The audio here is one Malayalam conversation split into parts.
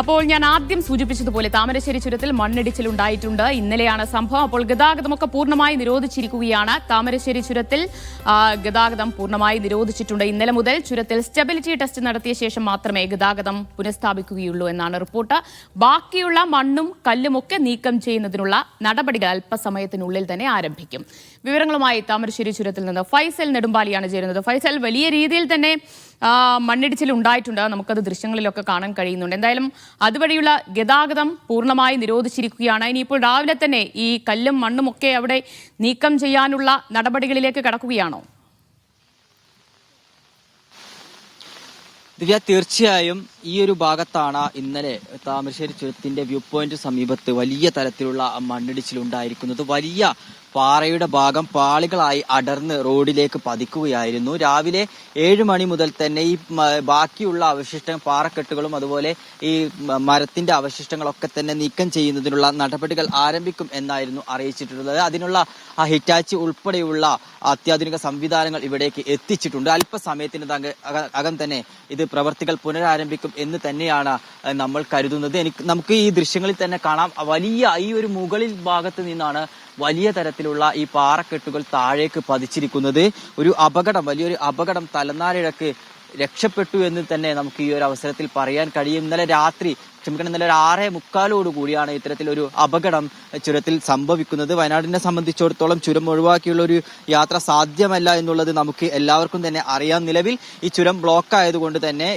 അപ്പോൾ ഞാൻ ആദ്യം സൂചിപ്പിച്ചതുപോലെ താമരശ്ശേരി ചുരത്തിൽ മണ്ണിടിച്ചിൽ ഉണ്ടായിട്ടുണ്ട്. ഇന്നലെയാണ് സംഭവം. അപ്പോൾ ഗതാഗതമൊക്കെ പൂർണമായി നിരോധിച്ചിരിക്കുകയാണ്. താമരശ്ശേരി ചുരത്തിൽ ഗതാഗതം പൂർണമായി നിരോധിച്ചിട്ടുണ്ട്. ഇന്നലെ മുതൽ ചുരത്തിൽ സ്റ്റെബിലിറ്റി ടെസ്റ്റ് നടത്തിയ ശേഷം മാത്രമേ ഗതാഗതം പുനഃസ്ഥാപിക്കുകയുള്ളൂ എന്നാണ് റിപ്പോർട്ട്. ബാക്കിയുള്ള മണ്ണും കല്ലുമൊക്കെ നീക്കം ചെയ്യുന്നതിനുള്ള നടപടികൾ അല്പസമയത്തിനുള്ളിൽ തന്നെ ആരംഭിക്കും. വിവരങ്ങളുമായി താമരശ്ശേരി ചുരത്തിൽ നിന്ന് ഫൈസൽ നെടുമ്പാലിയാണ് ചേരുന്നത്. ഫൈസൽ വലിയ രീതിയിൽ തന്നെ മണ്ണിടിച്ചിൽ ഉണ്ടായിട്ടുണ്ട്. നമുക്കത് ദൃശ്യങ്ങളിലൊക്കെ കാണാൻ കഴിയുന്നുണ്ട്. എന്തായാലും അതുവഴിയുള്ള ഗതാഗതം പൂർണമായി നിരോധിച്ചിരിക്കുകയാണ്. ഇനിയിപ്പോൾ രാവിലെ തന്നെ ഈ കല്ലും മണ്ണും ഒക്കെ അവിടെ നീക്കം ചെയ്യാനുള്ള നടപടികളിലേക്ക് കടക്കുകയാണോ? ദിവ്യ തീർച്ചയായും ഈ ഒരു ഭാഗത്താണ് ഇന്നലെ താമരശ്ശേരി ചുരത്തിന്റെ വ്യൂ പോയിന്റ് സമീപത്ത് വലിയ തരത്തിലുള്ള മണ്ണിടിച്ചിൽ ഉണ്ടായിരിക്കുന്നത്. വലിയ പാറയുടെ ഭാഗം പാളികളായി അടർന്ന് റോഡിലേക്ക് പതിക്കുകയായിരുന്നു. രാവിലെ ഏഴ് മണി മുതൽ തന്നെ ഈ ബാക്കിയുള്ള അവശിഷ്ട പാറക്കെട്ടുകളും അതുപോലെ ഈ മരത്തിന്റെ അവശിഷ്ടങ്ങളൊക്കെ തന്നെ നീക്കം ചെയ്യുന്നതിനുള്ള നടപടികൾ ആരംഭിക്കും എന്നായിരുന്നു അറിയിച്ചിട്ടുള്ളത്. അതിനുള്ള ആ ഹിറ്റാച്ചി ഉൾപ്പെടെയുള്ള അത്യാധുനിക സംവിധാനങ്ങൾ ഇവിടേക്ക് എത്തിച്ചിട്ടുണ്ട്. അല്പസമയത്തിന് അകം തന്നെ ഇത് പ്രവർത്തികൾ പുനരാരംഭിക്കും എന്ന് തന്നെയാണ് നമ്മൾ കരുതുന്നത്. എനിക്ക് നമുക്ക് ഈ ദൃശ്യങ്ങളിൽ തന്നെ കാണാം. വലിയ ഈ ഒരു മുകളിൽ ഭാഗത്ത് നിന്നാണ് വലിയ തരത്തിലുള്ള ഈ പാറക്കെട്ടുകൾ താഴേക്ക് പതിച്ചിരിക്കുന്നത് ഒരു അപകടം വലിയൊരു അപകടം തലനാരിഴക്ക് രക്ഷപ്പെട്ടു എന്ന് തന്നെ നമുക്ക് ഈ ഒരു അവസരത്തിൽ പറയാൻ കഴിയും. ഇന്നലെ രാത്രി ക്ഷമിക്കണം ഇന്നലെ ഒരു ആറേ മുക്കാലോട് കൂടിയാണ് ഇത്തരത്തിലൊരു അപകടം ചുരത്തിൽ സംഭവിക്കുന്നത്. വയനാടിനെ സംബന്ധിച്ചിടത്തോളം ചുരം ഒഴിവാക്കിയുള്ള ഒരു യാത്ര സാധ്യമല്ല എന്നുള്ളത് നമുക്ക് എല്ലാവർക്കും തന്നെ അറിയാം. നിലവിൽ ഈ ചുരം ബ്ലോക്ക് ആയതുകൊണ്ട് തന്നെ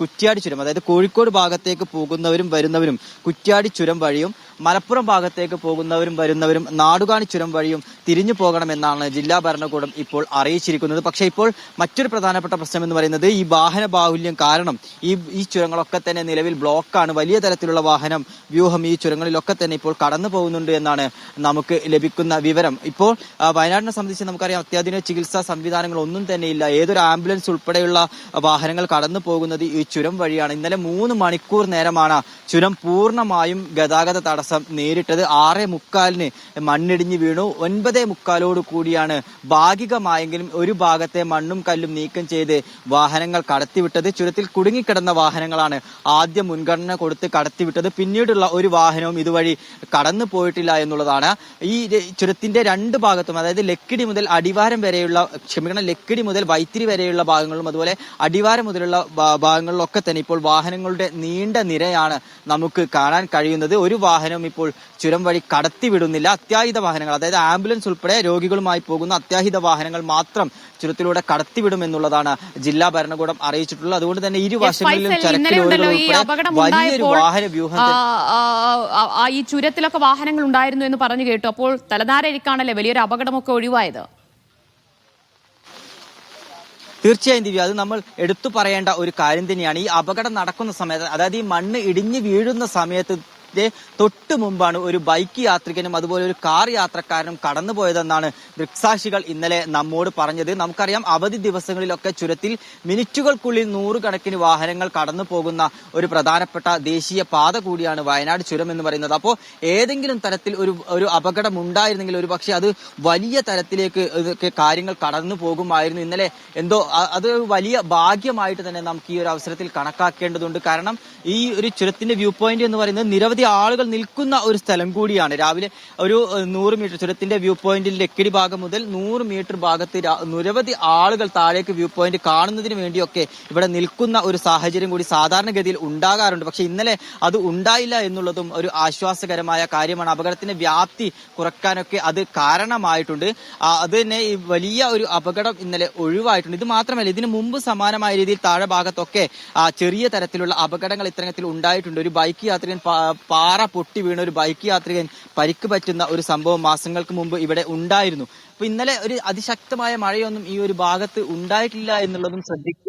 കുറ്റ്യാടി ചുരം അതായത് കോഴിക്കോട് ഭാഗത്തേക്ക് പോകുന്നവരും വരുന്നവരും കുറ്റ്യാടി ചുരം വഴിയും മലപ്പുറം ഭാഗത്തേക്ക് പോകുന്നവരും വരുന്നവരും നാടുകാണി ചുരം വഴിയും തിരിഞ്ഞു പോകണമെന്നാണ് ജില്ലാ ഭരണകൂടം ഇപ്പോൾ അറിയിച്ചിരിക്കുന്നത്. പക്ഷേ ഇപ്പോൾ മറ്റൊരു പ്രധാനപ്പെട്ട പ്രശ്നം എന്ന് പറയുന്നത് ഈ വാഹന ബാഹുല്യം കാരണം ഈ ഈ ചുരങ്ങളൊക്കെ തന്നെ നിലവിൽ ബ്ലോക്കാണ് വലിയ തരത്തിലുള്ള വാഹനം വ്യൂഹം ഈ ചുരങ്ങളിലൊക്കെ തന്നെ ഇപ്പോൾ കടന്നു പോകുന്നുണ്ട് എന്നാണ് നമുക്ക് ലഭിക്കുന്ന വിവരം. ഇപ്പോൾ വയനാടിനെ സംബന്ധിച്ച് നമുക്കറിയാം അത്യാധുനിക ചികിത്സാ സംവിധാനങ്ങൾ ഒന്നും തന്നെ ഇല്ല. ഏതൊരു ആംബുലൻസ് ഉൾപ്പെടെയുള്ള വാഹനങ്ങൾ കടന്നു പോകുന്നത് ഈ ചുരം വഴിയാണ്. ഇന്നലെ മൂന്ന് മണിക്കൂർ നേരമാണ് ചുരം പൂർണമായും ഗതാഗത തടസ്സം നേരിട്ടത്. ആറേ മുക്കാലിന് മണ്ണിടിഞ്ഞ് വീണു. ഒൻപതേ മുക്കാലോട് കൂടിയാണ് ഭാഗികമായെങ്കിലും ഒരു ഭാഗത്തെ മണ്ണും കല്ലും നീക്കം ചെയ്ത് വാഹനങ്ങൾ കടത്തിവിട്ടത്. ചുരത്തിൽ കുടുങ്ങിക്കിടന്ന വാഹനങ്ങളാണ് ആദ്യം മുൻഗണന കൊടുത്ത് കടത്തിവിട്ടത്. പിന്നീടുള്ള ഒരു വാഹനവും ഇതുവഴി കടന്നു പോയിട്ടില്ല എന്നുള്ളതാണ്. ഈ ചുരത്തിന്റെ രണ്ട് ഭാഗത്തും അതായത് ലക്കിടി മുതൽ അടിവാരം വരെയുള്ള ക്ഷമിക്കണം ലക്കിടി മുതൽ വൈത്തിരി വരെയുള്ള ഭാഗങ്ങളും അതുപോലെ അടിവാരം മുതലുള്ള ഭാഗങ്ങളിലൊക്കെ തന്നെ ഇപ്പോൾ വാഹനങ്ങളുടെ നീണ്ട നിരയാണ് നമുക്ക് കാണാൻ കഴിയുന്നത്. ഒരു വാഹനം ഇപ്പോൾ ചുരം വഴി കടത്തിവിടുന്നില്ല അത്യാഹിത വാഹനങ്ങൾ അതായത് ആംബുലൻസ് ഉൾപ്പെടെ രോഗികളുമായി പോകുന്ന അത്യാഹിത വാഹനങ്ങൾ മാത്രം ചുരത്തിലൂടെ കടത്തിവിടുമെന്നുള്ളതാണ് ജില്ലാ ഭരണകൂടം അറിയിച്ചിട്ടുള്ളത്. അതുകൊണ്ട് തന്നെ ഇരുവശങ്ങളിലും വലിയൊരു വാഹന വ്യൂഹം ഈ ചുരത്തിലൊക്കെ വാഹനങ്ങൾ ഉണ്ടായിരുന്നു എന്ന് പറഞ്ഞു കേട്ടു. അപ്പോൾ തലനാരിക്കാണല്ലേ വലിയൊരു അപകടമൊക്കെ ഒഴിവായത്? തീർച്ചയായും ദിവ്യ അത് നമ്മൾ എടുത്തു പറയേണ്ട ഒരു കാര്യം തന്നെയാണ്. ഈ അപകടം നടക്കുന്ന സമയത്ത് അതായത് ഈ മണ്ണ് ഇടിഞ്ഞു വീഴുന്ന സമയത്ത് ന്റെ തൊട്ട് മുമ്പാണ് ഒരു ബൈക്ക് യാത്രികനും അതുപോലെ ഒരു കാർ യാത്രക്കാരനും കടന്നുപോയതെന്നാണ് ദൃക്സാക്ഷികൾ ഇന്നലെ നമ്മോട് പറഞ്ഞത്. നമുക്കറിയാം അവധി ദിവസങ്ങളിലൊക്കെ ചുരത്തിൽ മിനിറ്റുകൾക്കുള്ളിൽ നൂറുകണക്കിന് വാഹനങ്ങൾ കടന്നു പോകുന്ന ഒരു പ്രധാനപ്പെട്ട ദേശീയ പാത കൂടിയാണ് വയനാട് ചുരം എന്ന് പറയുന്നത്. അപ്പോൾ ഏതെങ്കിലും തരത്തിൽ ഒരു ഒരു അപകടം ഉണ്ടായിരുന്നെങ്കിൽ ഒരു പക്ഷേ അത് വലിയ തരത്തിലേക്ക് കാര്യങ്ങൾ കടന്നു പോകുമായിരുന്നു. ഇന്നലെ എന്തോ അത് വലിയ ഭാഗ്യമായിട്ട് തന്നെ നമുക്ക് ഈ ഒരു അവസരത്തിൽ കണക്കാക്കേണ്ടതുണ്ട്. കാരണം ഈ ഒരു ചുരത്തിന്റെ വ്യൂ പോയിന്റ് എന്ന് പറയുന്നത് നിരവധി ആളുകൾ നിൽക്കുന്ന ഒരു സ്ഥലം കൂടിയാണ്. രാവിലെ ഒരു നൂറ് മീറ്റർ ചുരത്തിന്റെ വ്യൂ പോയിന്റിൽ ലക്കിടി ഭാഗം മുതൽ നൂറ് മീറ്റർ ഭാഗത്ത് നിരവധി ആളുകൾ താഴേക്ക് വ്യൂ പോയിന്റ് കാണുന്നതിന് വേണ്ടിയൊക്കെ ഇവിടെ നിൽക്കുന്ന ഒരു സാഹചര്യം കൂടി സാധാരണഗതിയിൽ ഉണ്ടാകാറുണ്ട്. പക്ഷെ ഇന്നലെ അത് ഉണ്ടായില്ല എന്നുള്ളതും ഒരു ആശ്വാസകരമായ കാര്യമാണ്. അപകടത്തിന്റെ വ്യാപ്തി കുറക്കാനൊക്കെ അത് കാരണമായിട്ടുണ്ട്. അത് തന്നെ ഈ വലിയ ഒരു അപകടം ഇന്നലെ ഒഴിവായിട്ടുണ്ട്. ഇത് മാത്രമല്ല ഇതിനു മുമ്പ് സമാനമായ രീതിയിൽ താഴെ ഭാഗത്തൊക്കെ ചെറിയ തരത്തിലുള്ള അപകടങ്ങൾ ഇത്തരത്തിൽ ഉണ്ടായിട്ടുണ്ട്. ഒരു ബൈക്ക് യാത്രികൻ പാറ പൊട്ടി വീണ ഒരു ബൈക്ക് യാത്രികൻ പരിക്ക് പറ്റുന്ന ഒരു സംഭവം മാസങ്ങൾക്ക് മുമ്പ് ഇവിടെ ഉണ്ടായിരുന്നു. അപ്പൊ ഇന്നലെ ഒരു അതിശക്തമായ മഴയൊന്നും ഈ ഒരു ഭാഗത്ത് ഉണ്ടായിട്ടില്ല എന്നുള്ളതും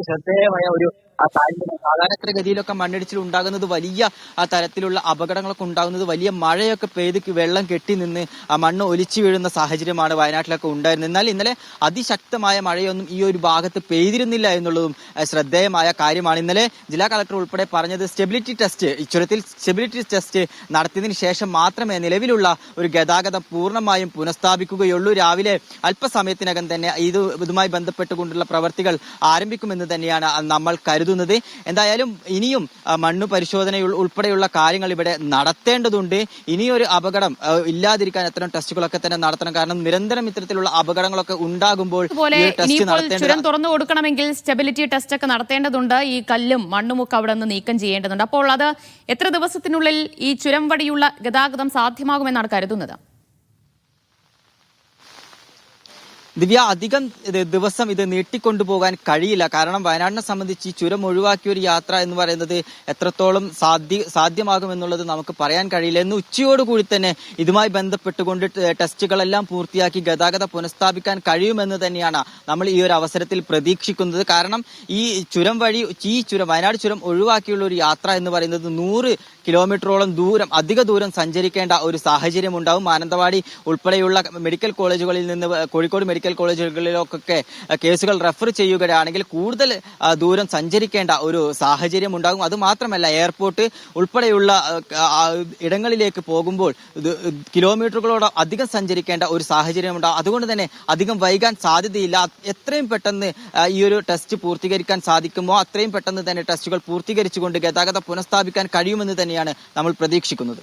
ശ്രദ്ധേയമായ ഒരു സാധാരണ ഗതിയിലൊക്കെ മണ്ണിടിച്ചിൽ ഉണ്ടാകുന്നത് വലിയ തരത്തിലുള്ള അപകടങ്ങളൊക്കെ ഉണ്ടാകുന്നത് വലിയ മഴയൊക്കെ പെയ്ത് വെള്ളം കെട്ടി നിന്ന് മണ്ണ് ഒലിച്ചു വീഴുന്ന സാഹചര്യമാണ് വയനാട്ടിലൊക്കെ ഉണ്ടായിരുന്നത്. എന്നാൽ ഇന്നലെ അതിശക്തമായ മഴയൊന്നും ഈ ഒരു ഭാഗത്ത് പെയ്തിരുന്നില്ല എന്നുള്ളതും ശ്രദ്ധേയമായ കാര്യമാണ്. ഇന്നലെ ജില്ലാ കളക്ടർ ഉൾപ്പെടെ പറഞ്ഞത് സ്റ്റെബിലിറ്റി ടെസ്റ്റ് ഇച്ചുരത്തിൽ ചുരത്തിൽ സ്റ്റെബിലിറ്റി ടെസ്റ്റ് നടത്തിയതിന് ശേഷം മാത്രമേ നിലവിലുള്ള ഒരു ഗതാഗതം പൂർണമായും പുനഃസ്ഥാപിക്കുകയുള്ളൂ. രാവിലെ അല്പസമയത്തിനകം തന്നെ ഇത് ഇതുമായി ബന്ധപ്പെട്ടുകൊണ്ടുള്ള പ്രവർത്തികൾ ആരംഭിക്കുമെന്ന് തന്നെയാണ് നമ്മൾ കരുതുന്നത്. കരുതുന്നത് എന്തായാലും ഇനിയും മണ്ണു പരിശോധന ഉൾപ്പെടെയുള്ള കാര്യങ്ങൾ ഇവിടെ നടത്തേണ്ടതുണ്ട്. ഇനിയൊരു അപകടം ഇല്ലാതിരിക്കാൻ അത്തരം ടെസ്റ്റുകളൊക്കെ തന്നെ നടത്തണം. കാരണം നിരന്തരം ഇത്തരത്തിലുള്ള അപകടങ്ങളൊക്കെ ഉണ്ടാകുമ്പോൾ ചുരം തുറന്നു കൊടുക്കണമെങ്കിൽ സ്റ്റെബിലിറ്റി ടെസ്റ്റ് ഒക്കെ നടത്തേണ്ടതുണ്ട്. ഈ കല്ലും മണ്ണുമൊക്കെ അവിടെ നിന്ന് നീക്കം ചെയ്യേണ്ടതുണ്ട്. അപ്പോൾ അത് എത്ര ദിവസത്തിനുള്ളിൽ ഈ ചുരം വടിയുള്ള ഗതാഗതം സാധ്യമാകുമെന്നാണ് കരുതുന്നത്? ദിവ്യ അധികം ദിവസം ഇത് നീട്ടിക്കൊണ്ടുപോകാൻ കഴിയില്ല. കാരണം വയനാടിനെ സംബന്ധിച്ച് ഈ ചുരം ഒഴിവാക്കിയ ഒരു യാത്ര എന്ന് പറയുന്നത് എത്രത്തോളം സാധ്യ സാധ്യമാകുമെന്നുള്ളത് നമുക്ക് പറയാൻ കഴിയില്ല. എന്ന് ഉച്ചയോടുകൂടി തന്നെ ഇതുമായി ബന്ധപ്പെട്ടുകൊണ്ട് ടെസ്റ്റുകളെല്ലാം പൂർത്തിയാക്കി ഗതാഗതം പുനഃസ്ഥാപിക്കാൻ കഴിയുമെന്ന് തന്നെയാണ് നമ്മൾ ഈ ഒരു അവസരത്തിൽ പ്രതീക്ഷിക്കുന്നത്. കാരണം ഈ ചുരം വഴി ഈ ചുരം വയനാട് ചുരം ഒഴിവാക്കിയുള്ള ഒരു യാത്ര എന്ന് പറയുന്നത് നൂറ് കിലോമീറ്ററോളം ദൂരം അധിക ദൂരം സഞ്ചരിക്കേണ്ട ഒരു സാഹചര്യം ഉണ്ടാവും മാനന്തവാടി ഉൾപ്പെടെയുള്ള മെഡിക്കൽ കോളേജുകളിൽ നിന്ന് കോഴിക്കോട് മെഡിക്കൽ കോളേജുകളിലൊക്കെ കേസുകൾ റെഫർ ചെയ്യുകയാണെങ്കിൽ കൂടുതൽ ദൂരം സഞ്ചരിക്കേണ്ട ഒരു സാഹചര്യം ഉണ്ടാകും അതുമാത്രമല്ല എയർപോർട്ട് ഉൾപ്പെടെയുള്ള ഇടങ്ങളിലേക്ക് പോകുമ്പോൾ കിലോമീറ്ററുകളോട് അധികം സഞ്ചരിക്കേണ്ട ഒരു സാഹചര്യം ഉണ്ടാകും അതുകൊണ്ട് തന്നെ അധികം വൈകാൻ സാധ്യതയില്ല. എത്രയും പെട്ടെന്ന് ഈ ഒരു ടെസ്റ്റ് പൂർത്തീകരിക്കാൻ സാധിക്കുമോ? അത്രയും പെട്ടെന്ന് തന്നെ ടെസ്റ്റുകൾ പൂർത്തീകരിച്ചുകൊണ്ട് ഗതാഗതം പുനഃസ്ഥാപിക്കാൻ കഴിയുമെന്ന് തന്നെയാണ് നമ്മൾ പ്രതീക്ഷിക്കുന്നത്.